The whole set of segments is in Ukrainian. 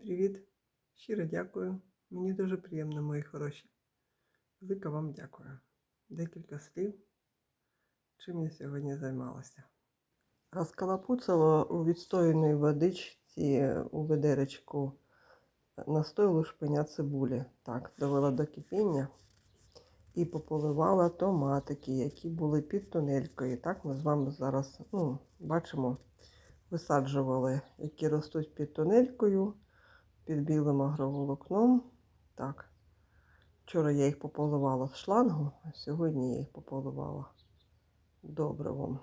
Привіт! Щиро дякую. Мені дуже приємно, мої хороші. Велике вам дякую. Декілька слів, чим я сьогодні займалася. Розкалапуцала у відстояної водичці у ведеречку настойлу шпиня цибулі. Так, довела до кипіння і пополивала томатики, які були під тунелькою. Так, ми з вами зараз ну, бачимо, висаджували, які ростуть під тунелькою, під білим агроволокном. Так. Вчора я їх пополивала з шлангу, а сьогодні я їх пополивала добривом.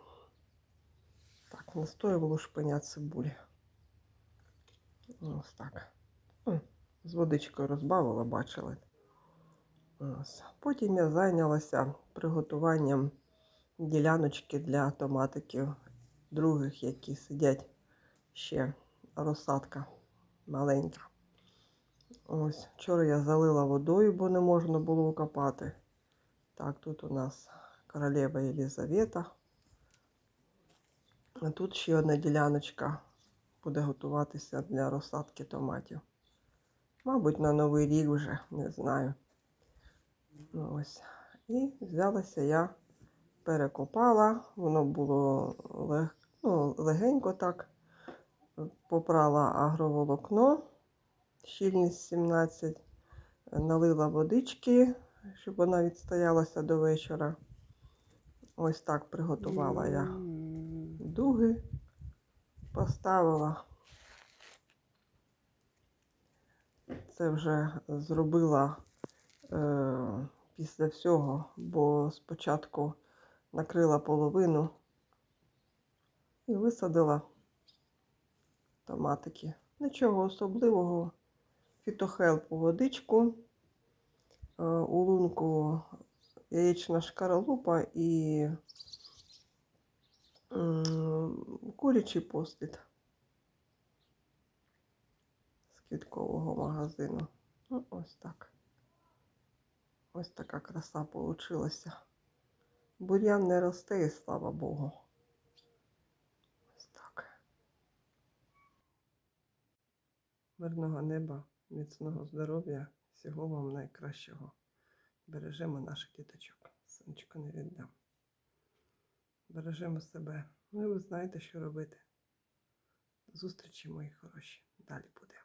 Так, настоювала шпиня цибулі. Ось так. З водичкою розбавила, бачили. Ось. Потім я зайнялася приготуванням діляночки для томатиків других, які сидять ще розсадка маленька. Ось, вчора я залила водою, бо не можна було окопати. Так, тут у нас королева Єлізавета. А тут ще одна діляночка буде готуватися для розсадки томатів. Мабуть, на Новий рік вже, не знаю. Ну, ось. І взялася я, перекопала, воно було лег... ну, легенько так. Попрала агроволокно, щільність 17, налила водички, щоб вона відстоялася до вечора. Ось так приготувала я дуги, поставила. Це вже зробила е, після всього, бо спочатку накрила половину і висадила томатики. Нічого особливого. Фітохелпу водичку, е, у лунку яєчна шкаралупа і курячий послід з квіткового магазину. Ну, ось так. Ось така краса получилася. Бур'ян не росте, і слава Богу. Ось так. Мирного неба, міцного здоров'я, всього вам найкращого. Бережемо наших діточок. Сонечко не віддам. Бережемо себе. Ну і ви знаєте, що робити. До зустрічі, мої хороші. Далі буде.